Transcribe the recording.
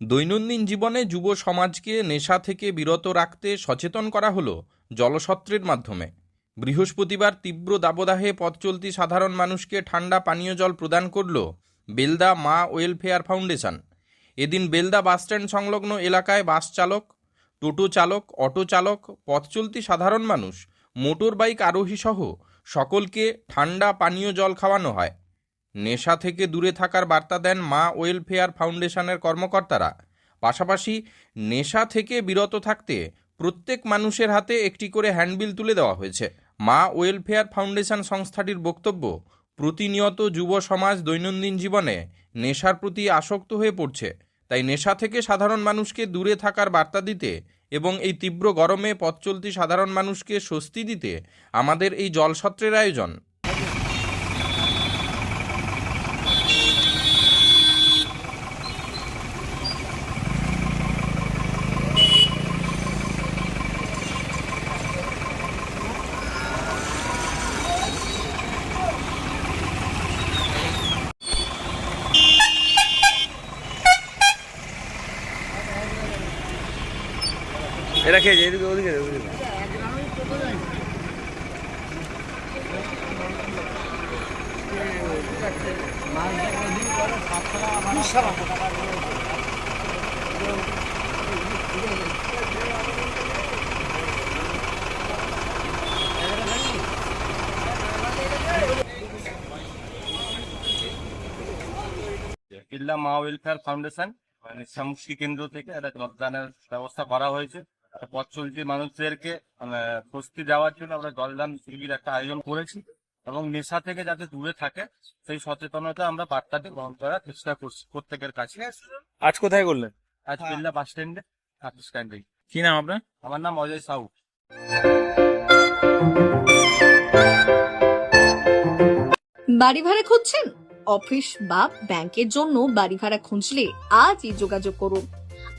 দৈনন্দিন জীবনে যুব সমাজকে নেশা থেকে বিরত রাখতে সচেতন করা হলো জলসত্রের মাধ্যমে। বৃহস্পতিবার তীব্র দাবদাহে পথ চলতি সাধারণ মানুষকে ঠান্ডা পানীয় জল প্রদান করল বেলদা মা ওয়েলফেয়ার ফাউন্ডেশন। এদিন বেলদা বাসস্ট্যান্ড সংলগ্ন এলাকায় বাস চালক, টোটো চালক, অটো চালক, পথ চলতি সাধারণ মানুষ মোটর বাইক আরোহী সহ সকলকে ঠান্ডা পানীয় জল খাওয়ানো হয়। নেশা থেকে দূরে থাকার বার্তা দেন মা ওয়েলফেয়ার ফাউন্ডেশনের কর্মকর্তারা। পাশাপাশি নেশা থেকে বিরত থাকতে প্রত্যেক মানুষের হাতে একটি করে হ্যান্ডবিল তুলে দেওয়া হয়েছে। মা ওয়েলফেয়ার ফাউন্ডেশন সংস্থাটির বক্তব্য, প্রতিনিয়ত যুব সমাজ দৈনন্দিন জীবনে নেশার প্রতি আসক্ত হয়ে পড়ছে। তাই নেশা থেকে সাধারণ মানুষকে দূরে থাকার বার্তা দিতে এবং এই তীব্র গরমে পথ চলতি সাধারণ মানুষকে স্বস্তি দিতে আমাদের এই জলসত্রের আয়োজন। এটা খেয়েছে এদিকে, ওদিকে মা ওয়েলফেয়ার ফাউন্ডেশন মানে সামুষ্টি কেন্দ্র থেকে একটা রক্তদানের ব্যবস্থা করা হয়েছে। পথ চলতি মানুষদেরকে মানে স্বস্তি দেওয়ার জন্য আমরা জলদান শিবির একটা আয়োজন করেছি এবং নেশা থেকে যাতে দূরে থাকে সেই সচেতনতা আমরা বার্তাটি গ্রহণ করার চেষ্টা করছি প্রত্যেকের কাছে। আজ কোথায় করলেন? আজ বিল্লা বাস স্ট্যান্ডে বাস স্ট্যান্ডে। কি নাম আপনার? আমার নাম অজয় সাউ। বাড়ি ভাড়া খুঁজছেন? অফিস বা ব্যাংকের জন্য বাড়ি ভাড়া খুঁজলে আজই যোগাযোগ করুন।